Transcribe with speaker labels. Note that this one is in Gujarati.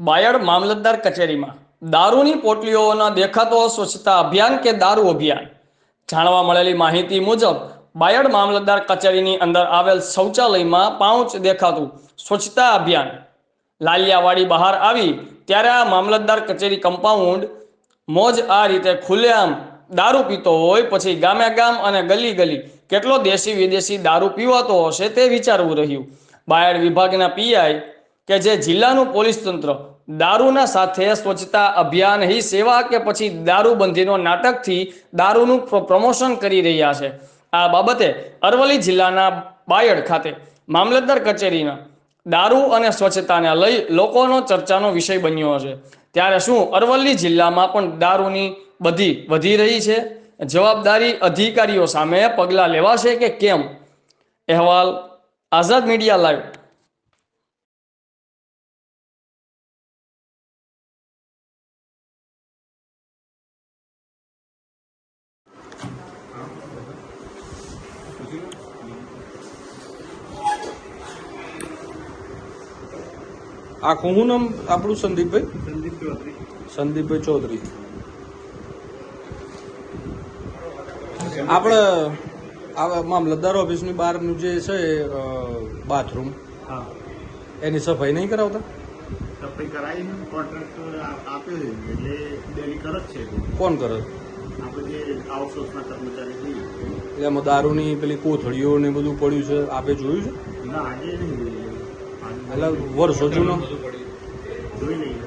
Speaker 1: બાયડ મામલતદાર કચેરીમાં દારૂની પોટલીઓના દેખાતો સ્વચ્છતા અભિયાન કે દારૂ અભિયાન? જાણવા મળેલી માહિતી મુજબ, બાયડ મામલતદાર કચેરીની અંદર આવેલ શૌચાલયમાં પાઉચ દેખાતું સ્વચ્છતા અભિયાન. લાલિયાવાડી બહાર આવી ત્યારે આ મામલતદાર કચેરી કમ્પાઉન્ડ મોજ આ રીતે ખુલ્લેઆમ દારૂ પીતો હોય, પછી ગામે ગામ અને ગલી ગલી કેટલો દેશી વિદેશી દારૂ પીવાતો હશે તે વિચારવું રહ્યું. બાયડ વિભાગના પીઆઈ કે જે જિલ્લાનું પોલીસ તંત્ર દારૂના સાથે સ્વચ્છતા અભિયાન હી સેવા કે પછી દારૂબંધીનો નાટકથી દારૂનું પ્રમોશન કરી રહ્યા છે. આ બાબતે અરવલ્લી જિલ્લાના બાયડ ખાતે મામલતદાર કચેરીના દારૂ અને સ્વચ્છતાને લઈ લોકોનો ચર્ચાનો વિષય બન્યો છે. ત્યારે શું અરવલ્લી જિલ્લામાં પણ દારૂની બધી વધી રહી છે? જવાબદારી અધિકારીઓ સામે પગલાં લેવાશે કે કેમ? અહેવાલ આઝાદ મીડિયા લાઈવ.
Speaker 2: આખું હું નામ આપણું સંદીપભાઈ? સંદીપભાઈ ચૌધરી. આપણે આ મામલતદાર ઓફિસની બહારનું જે છે બાથરૂમ
Speaker 3: હા.
Speaker 2: એની સફાઈ નહીં કરાવતા?
Speaker 3: સફાઈ કરાવી કોન્ટ્રાક્ટ આપ્યો છે. એટલે ડેલી કરે છે.
Speaker 2: કોણ કરે?
Speaker 3: આપણે જે આઉટસોર્સના કર્મચારી
Speaker 2: એમાં દારૂની પેલી કોથળીઓ ને બધું પડ્યું છે આપે જોયું છે?
Speaker 3: ના આજે નહીં.
Speaker 2: એટલે વર્ષો જૂનો
Speaker 3: જોઈ લઈએ.